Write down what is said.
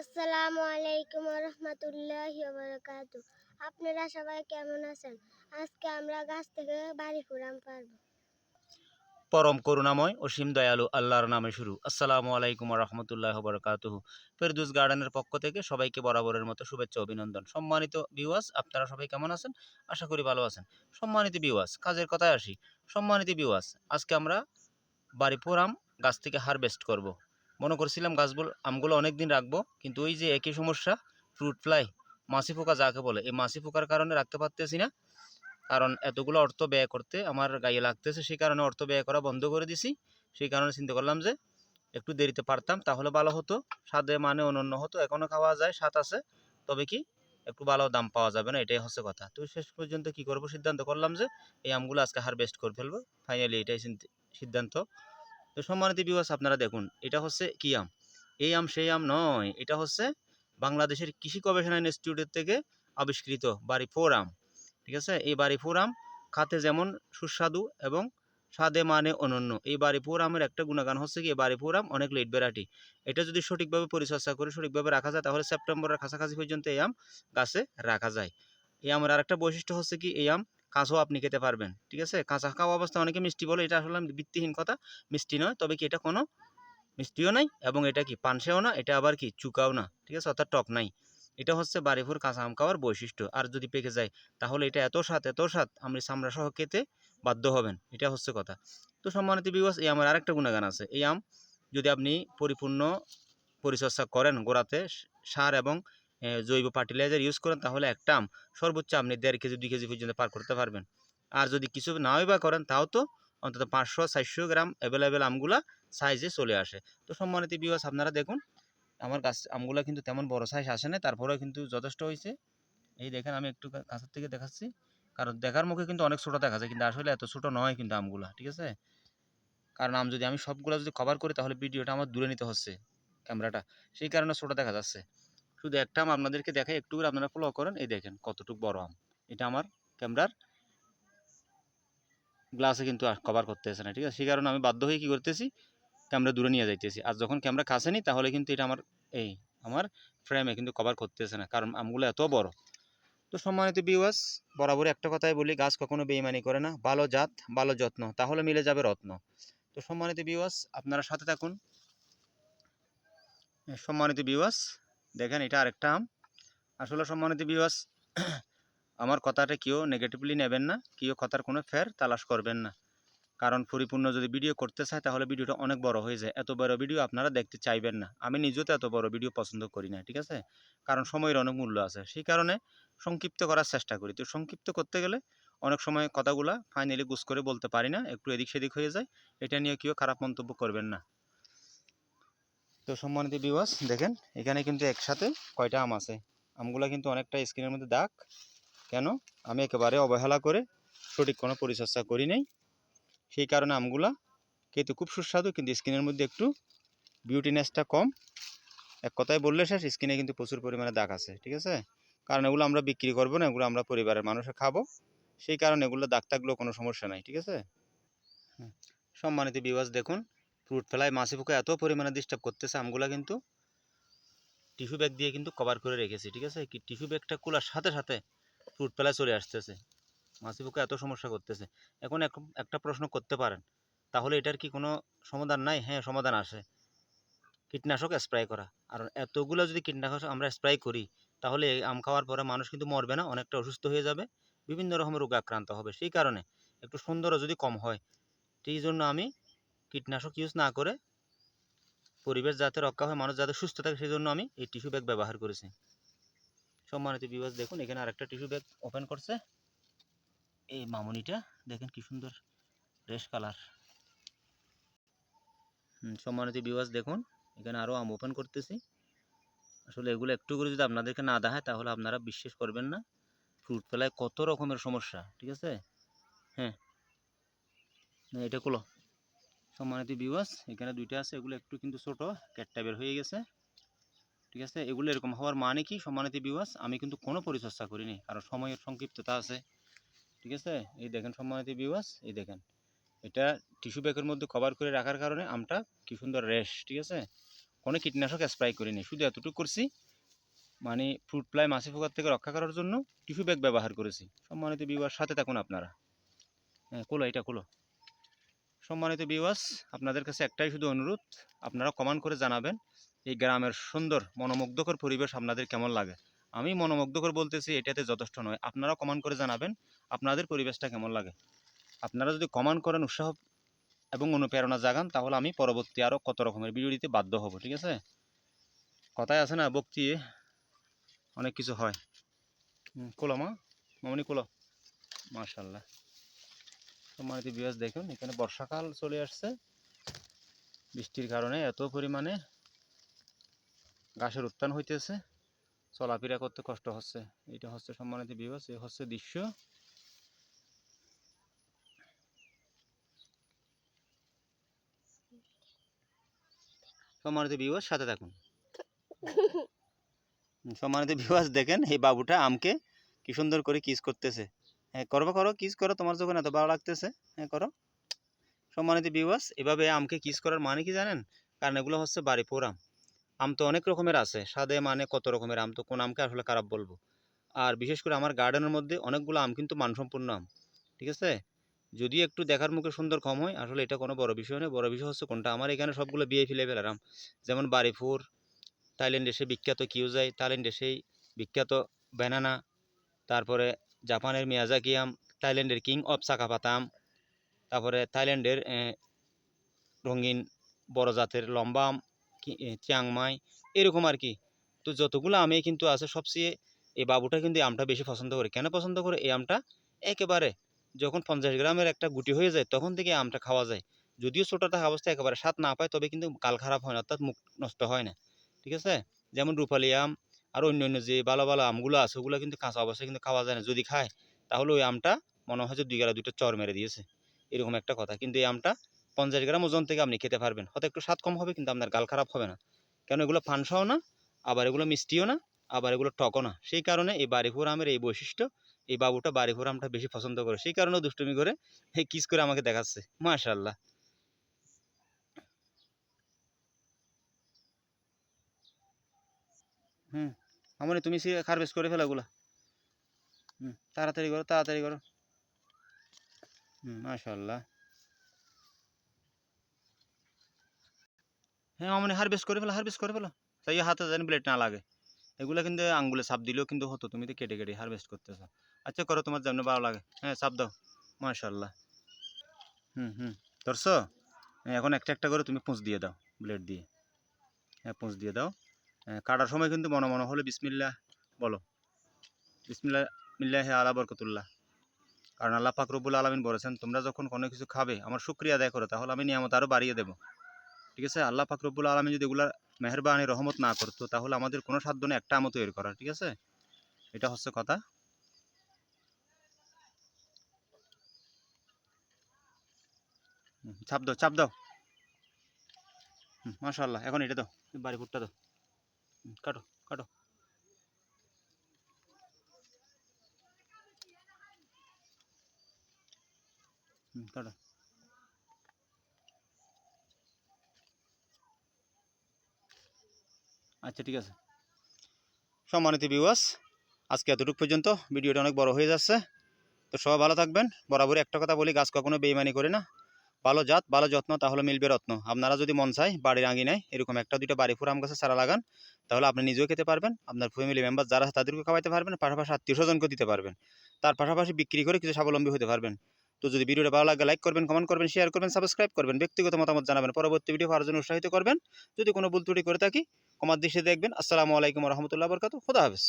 আসসালামু আলাইকুম রহমতুল্লাহ বারকাত আপনারা সবাই কেমন আছেন? আজকে আমরা গাছ থেকে বাড়ি ফুরাম পারব। পরম করুণাময় অসীম দয়ালু আল্লাহর নামে শুরু। আসসালামু আলাইকুম রহমতুল্লাহ বরকাতুহ ফেরদুস গার্ডেনের পক্ষ থেকে সবাইকে বরাবরের মতো শুভেচ্ছা, অভিনন্দন। সম্মানিত বিওয়াস আপনারা সবাই কেমন আছেন? আশা করি ভালো আছেন। সম্মানিত বিওয়াস কাজের কথায় আসি। সম্মানিত বিওয়াস আজকে আমরা বাড়িপুর আম গাছ থেকে হারভেস্ট করব। মনে করছিলাম গাছগুলো, আমগুলো অনেক দিন রাখব, কিন্তু ওই যে একই সমস্যা ফ্রুট ফ্লাই মাছি পোকা যাকে বলে, এই মাছি পোকার কারণে রাখতে পারতেছি না। কারণ এতগুলো অর্থ ব্যয় করতে আমার গায়ে লাগতেছে, সেই কারণে অর্থ ব্যয় করা বন্ধ করে দিছি। সেই কারণে চিন্তা করলাম যে, একটু দেরিতে পারতাম, তাহলে ভালো হতো। স্বাদে মানে অনন্য হতো এখনও খাওয়া যায়, স্বাদ আছে। তবে কি, একটু ভালো দাম পাওয়া যাবে না, এটাই হচ্ছে কথা। তো শেষ পর্যন্ত কি করব, সিদ্ধান্ত করলাম যে, এই আমগুলো আজকে হারভেস্ট করে ফেলব। ফাইনালি এটাই সিদ্ধান্ত। তো সম্মানিত বিবাস আপনারা দেখুন, এটা হচ্ছে কি আম? এই আম সেই আম নয়, এটা হচ্ছে বাংলাদেশের কৃষি গবেষণা ইনস্টিটিউটের থেকে আবিষ্কৃত বাড়ি ফোর আম, ঠিক আছে? এই বাড়িপুর আম খাতে যেমন সুস্বাদু এবং স্বাদে মানে অনন্য। এই বাড়িপুর আমের একটা গুণাগান হচ্ছে কি, এই বাড়িপুর আম অনেক লেট ভ্যারাইটি এটা যদি সঠিকভাবে পরিচর্যা করে, সঠিকভাবে রাখা যায়, তাহলে সেপ্টেম্বরের কাছাকাছি পর্যন্ত এই আম গাছে রাখা যায়। এই আমের আরেকটা বৈশিষ্ট্য হচ্ছে কি, এই আম কাঁচাও আপনি খেতে পারবেন, ঠিক আছে? কাঁচা খাওয়া অবস্থা অনেকে মিষ্টি বলে, এটা আসলে ভিত্তিহীন কথা, মিষ্টি নয়, তবে কি এটা কোনো মিষ্টিও নাই এবং এটা কি পানসেও না, এটা আবার কি চুকাও না, ঠিক আছে? অর্থাৎ টক নাই। এটা হচ্ছে বাড়িপুর কাঁচা আম খাওয়ার বৈশিষ্ট্য। আর যদি পেকে যায়, তাহলে এটা এত স্বাদ এত স্বাদ আপনি চামড়া সহ খেতে বাধ্য হবেন, এটা হচ্ছে কথা। তো সম্মানিত বিবাস এই আমার আরেকটা গুণাগান আছে। এই আম যদি আপনি পরিপূর্ণ পরিচর্যা করেন গোড়াতে, সার এবং জৈব ফার্টিলাইজার ইউজ করেন, তাহলে একটা আম সর্বোচ্চ আপনি দেড় কেজি, দুই কেজি পর্যন্ত পার করতে পারবেন। আর যদি কিছু নাও বা করেন, তাও তো অন্তত পাঁচশো, চারশো গ্রাম অ্যাভেলেবেল আমগুলা সাইজে চলে আসে। তো সম্মানিত বিবাস আপনারা দেখুন, আমার গাছ আমগুলো কিন্তু তেমন বড় সাইজ আসে না, তারপরেও কিন্তু যথেষ্ট হয়েছে। এই দেখেন, আমি একটু কাছের থেকে দেখাচ্ছি। কারণ দেখার মুখে কিন্তু অনেক ছোটো দেখা যায়, কিন্তু আসলে এত ছোটো নয় কিন্তু আমগুলা, ঠিক আছে? কারণ আম যদি আমি সবগুলো যদি কভার করি, তাহলে ভিডিওটা আমার দূরে নিতে হচ্ছে, ক্যামেরাটা। সেই কারণে ছোটো দেখা যাচ্ছে। শুধু একটা আম আপনাদেরকে দেখাই, একটু আপনারা ফলো করেন। এই দেখেন কতটুকু বড় আম। এটা আমার ক্যামেরার গ্লাসে কিন্তু কভার করতেছে না, ঠিক আছে? সেই কারণে আমি বাধ্য হয়ে কী করতেছি ক্যামেরা দূরে নিয়ে যাইতেছি। আর যখন ক্যামেরা কাছে নিই, তাহলে কিন্তু এটা আমার, এই আমার ফ্রেমে কিন্তু কভার করতেছে না, কারণ আমগুলো এত বড়। তো সম্মানিত বিওয়াস বরাবর একটা কথাই বলি, গাছ কখনো বেইমানি করে না। ভালো জাত, ভালো যত্ন, তাহলে মিলে যাবে রত্ন। তো সম্মানিত বিওয়াস আপনারা সাথে থাকুন। সম্মানিত বিওয়াস দেখেন এটা আরেকটা আম। আসলে সম্মানিত বিওয়াস আমার কথাটা কেউ নেগেটিভলি নেবেন না, কেউ কথার কোনো ফের তালাশ করবেন না। কারণ পরিপূর্ণ যদি ভিডিও করতে চায়, তাহলে ভিডিওটা অনেক বড় হয়ে যায়। এত বড় ভিডিও আপনারা দেখতে চাইবেন না। আমি নিজেও তো এত বড় ভিডিও পছন্দ করি না, ঠিক আছে? কারণ সময়ের অনেক মূল্য আছে। সেই কারণে সংক্ষিপ্ত করার চেষ্টা করি। তো সংক্ষিপ্ত করতে গেলে অনেক সময় কথাগুলা ফাইনালি গুছ করে বলতে পারি না, একটু এদিক সেদিক হয়ে যায়। এটা নিয়ে কেউ খারাপ মন্তব্য করবেন না। তো সম্মানিত বিবাস দেখেন, এখানে কিন্তু একসাথে কয়টা আম আছে। আমগুলা কিন্তু অনেকটা স্ক্রিনের মধ্যে দাগ। কেন? আমি একেবারে অবহেলা করে সঠিক কোনো পরিচর্যা করি নাই। সেই কারণে আমগুলা খেতে খুব সুস্বাদু, কিন্তু স্কিনের মধ্যে একটু বিউটিনেসটা কম। এক কথায় বললে শেষ স্কিনে কিন্তু প্রচুর পরিমাণে দাগ আছে, ঠিক আছে? কারণ এগুলো আমরা বিক্রি করব না, এগুলো আমরা পরিবারের মানুষে খাব। সেই কারণে এগুলো দাগ থাকলেও কোনো সমস্যা নাই, ঠিক আছে? হুম। সম্মানিত বিবাস দেখুন ফ্রুট ফেলায় মাছি পোকা এত পরিমাণে ডিস্টার্ব করতেছে আমগুলা কিন্তু টিস্যু ব্যাগ দিয়ে কিন্তু কভার করে রেখেছি, ঠিক আছে? কি টিস্যু ব্যাগটা খোলার সাথে সাথে ফ্রুট ফেলায় চলে আসতেছে। মাছি পোকা এত সমস্যা করতেছে। এখন এক- একটা প্রশ্ন করতে পারেন, তাহলে এটার কি কোনো সমাধান নাই? হ্যাঁ সমাধান আসে কীটনাশক স্প্রে করা। আর এতগুলো যদি কীটনাশক আমরা স্প্রে করি, তাহলে আম খাওয়ার পরে মানুষ কিন্তু মরবে না, অনেকটা অসুস্থ হয়ে যাবে, বিভিন্ন রকমের রোগে আক্রান্ত হবে। সেই কারণে একটু সুন্দরও যদি কম হয়, সেই জন্য আমি কীটনাশক ইউজ না করে পরিবেশ যাতে রক্ষা হয়, মানুষ যাতে সুস্থ থাকে, সেই জন্য আমি এই টিস্যু ব্যাগ ব্যবহার করেছি। সম্মানিত বিবাস দেখুন, এখানে আরেকটা টিস্যু ব্যাগ ওপেন করছে। এই মামুনিটা, দেখেন কি সুন্দর রেশ কালার সম্মানিত বিবাস দেখুন, এখানে আরও আম ওপেন করতেছি। আসলে এগুলো একটু করে যদি আপনাদেরকে না দেখায়, তাহলে আপনারা বিশ্বাস করবেন না। ফ্রুট ফেলায় কত রকমের সমস্যা, ঠিক আছে? হ্যাঁ। এটা কুলো। সম্মানিত বিবাস এখানে দুইটা আছে, এগুলো একটু কিন্তু ছোট ক্যাট টাইপের হয়ে গেছে। ঠিক আছে? এগুলো এরকম হওয়ার মানে কি, সম্মানিত বিবাস আমি কিন্তু কোনো পরিচর্যা করিনি, কারণ সময়ের সংক্ষিপ্ততা আছে। ঠিক আছে? এই দেখেন সম্মানিত বিবাস এই দেখেন। এটা টিস্যু ব্যাগের মধ্যে কভার করে রাখার কারণে আমটা কি সুন্দর রেশ, ঠিক আছে? কোনো কীটনাশক স্প্রে করিনি, শুধু এতটুকু করছি মানে ফ্রুট ফ্লাই মাছি পোকার থেকে রক্ষা করার জন্য টিস্যু ব্যাগ ব্যবহার করেছি। সম্মানিত বিবাস সাথে থাকুন আপনারা। হ্যাঁ কোলো এটা কোলো সম্মানিত বিওয়াস আপনাদের কাছে একটাই শুধু অনুরোধ, আপনারা কমেন্ট করে জানাবেন এই গ্রামের সুন্দর, মনোমুগ্ধকর পরিবেশ আপনাদের কেমন লাগে। আমি মনোমুগ্ধকর বলতেছি, এটাতে যথেষ্ট নয়। আপনারা কমেন্ট করে জানাবেন আপনাদের পরিবেশটা কেমন লাগে। আপনারা যদি কমেন্ট করেন, উৎসাহ এবং অনুপ্রেরণা জাগান, তাহলে আমি পরবর্তী আরও কত রকমের ভিডিও দিতে বাধ্য হব, ঠিক আছে? কথায় আছে না বক্তি অনেক কিছু হয়। কোলো মা। মামনি কোলো মাশাল্লাহ সম্মানিত বিবাস দেখুন এখানে বর্ষাকাল চলে আসছে। বৃষ্টির কারণে এত পরিমাণে গাছের উত্থান হইতেছে। চলাফেরা করতে কষ্ট হচ্ছে। এটা হচ্ছে সম্মানিত বিবাস এ হচ্ছে দৃশ্য। সম্মানিত বিবাস সাথে থাকুন। সম্মানিত বিবাস দেখেন এই বাবুটা আমকে কি সুন্দর করে কিস করতেছে। হ্যাঁ করব, করো। কিস করো, তোমার যখন এত ভালো লাগতেছে হ্যাঁ করো। সম্মানিত বিবাস এভাবে আমকে কিস করার মানে কি জানেন? কারণ এগুলো হচ্ছে বাড়িপুর আম আম তো অনেক রকমের আছে। স্বাদে মানে কত রকমের আম, তো কোন আমকে আসলে খারাপ বলব? আর বিশেষ করে আমার গার্ডেনের মধ্যে অনেকগুলো আম কিন্তু মানসম্পন্ন আম, ঠিক আছে? যদি একটু দেখার মুখে সুন্দর কম হয়, আসলে এটা কোনো বড় বিষয় নয়। বড় বিষয় হচ্ছে কোনটা? আমার এখানে সবগুলো বিয়ে ফেলে ফেলার আম। যেমন বাড়িপুর থাইল্যান্ডে সে বিখ্যাত কিউজাই থাইল্যান্ডে সেই বিখ্যাত ব্যানানা তারপরে জাপানের মিয়াজাকি আম থাইল্যান্ডের কিং অফ সাকাপাতা আম তারপরে থাইল্যান্ডের রঙিন বড় জাতের লম্বা আম, কি- চিয়াংমাই এরকম আর কি। তো যতগুলো আমে কিন্তু আছে, সবচেয়ে এই বাবুটা কিন্তু আমটা বেশি পছন্দ করে। কেন পছন্দ করে? এই আমটা একেবারে যখন পঞ্চাশ গ্রামের একটা গুটি হয়ে যায়, তখন থেকে আমটা খাওয়া যায়। যদিও ছোটো থাকা অবস্থায় একেবারে স্বাদ না পায়, তবে কিন্তু কাল খারাপ হয় না, অর্থাৎ মুখ নষ্ট হয় না। ঠিক আছে? যেমন রূপালি আম আর অন্য অন্য যে ভালো ভালো আমগুলো আছে, ওগুলো কিন্তু কাঁচা অবস্থায় কিন্তু খাওয়া যায় না। যদি খায়, তাহলে ওই আমটা মনে হয় যে দুই গেলা দুটো চর মেরে দিয়েছে। এরকম একটা কথা। কিন্তু এই আমটা পঞ্চাশ গ্রাম ওজন থেকে আপনি খেতে পারবেন। হয়তো একটু স্বাদ কম হবে, কিন্তু আপনার গাল খারাপ হবে না। কেন এগুলো ফানসাও না, আবার এগুলো মিষ্টিও না, আবার এগুলো টকও না। সেই কারণে এই বাড়িপুর আমের এই বৈশিষ্ট্য, এই বাবুটা বাড়িপুর আমটা বেশি পছন্দ করে। সেই কারণে দুষ্টুমি করে কিস করে আমাকে দেখাচ্ছে। মাশাল্লাহ হুম আমনি তুমি সে হারভেস্ট করে ফেলা ওগুলা হুম তাড়াতাড়ি করো তাড়াতাড়ি করো। হুম মাশাল্লাহ হ্যাঁ আমনি হারভেস্ট করে ফেলো হারভেস্ট করে ফেলো। তাই হাতে যেন ব্লেড না লাগে। এগুলো কিন্তু আঙ্গুলে সাপ দিলেও কিন্তু হতো তুমি তো কেটে কেটে হারভেস্ট করতেছো। আচ্ছা করো তোমার যেমন ভালো লাগে। হ্যাঁ সাপ দাও মাশাল্লাহ হুম হুম ধরছো? হ্যাঁ, এখন একটা একটা করে তুমি পুঁজ দিয়ে দাও ব্লেড দিয়ে। হ্যাঁ পুঁজ দিয়ে দাও। কাটার সময় কিন্তু মনে মনে হলে বিসমিল্লাহ বলো। বিসমিল্লাহ মিল্লাহ আলা বরকতুল্লাহ। কারণ আল্লাহ পাক রব্বুল আলমিন বলেছেন তোমরা যখন কোনো কিছু খাবে আমার শুক্রিয়া আদায় করো তাহলে আমি নিয়ামত আরও বাড়িয়ে দেবো। ঠিক আছে? আল্লাহ পাক রব্বুল আলমিন যদি এগুলা মেহরবানি রহমত না করতো তাহলে আমাদের কোনো সাধ্য নেই একটা আমও তৈরি করার ঠিক আছে? এটা হচ্ছে কথা। চাপ দাও চাপ দাও। হুম, মাশাআল্লাহ এখন এটা দাও বাড়ি ফুটটা দাও। কাটো কাটো। কাটো। আচ্ছা ঠিক আছে। সম্মানিত বিওয়াস আজকে এতটুকু পর্যন্ত ভিডিওটা অনেক বড় হয়ে যাচ্ছে। তো সবাই ভালো থাকবেন। বরাবরই একটা কথা বলি, গাছ কখনো বেইমানি করে না। ভালো জাত, ভালো যত্ন, তাহলে মিলবে রত্ন। আপনারা যদি মন চায় বাড়ির আঙিনায় এরকম একটা দুইটা বাড়ি ফুরাম গাছে চারা লাগান, তাহলে আপনি নিজেও খেতে পারবেন, আপনার ফ্যামিলি মেম্বার যারা তাদেরকে খাওয়াইতে পারবেন, পাশাপাশি আত্মীয় স্বজনকে দিতে পারবেন। তার পাশাপাশি বিক্রি করে কিছু স্বাবলম্বী হতে পারবেন। তো যদি ভিডিওটা ভালো লাগে লাইক করবেন কমেন্ট করবেন শেয়ার করবেন সাবস্ক্রাইব করবেন, ব্যক্তিগত মতামত জানাবেন। পরবর্তী ভিডিও পাওয়ার জন্য উৎসাহিত করবেন। যদি কোনো ভুল ত্রুটি করে থাকি কমার দৃষ্টিতে দেখবেন। আসসালামু আলাইকুম রহমতুল্লাহ বরকাত খুদা হাফেজ।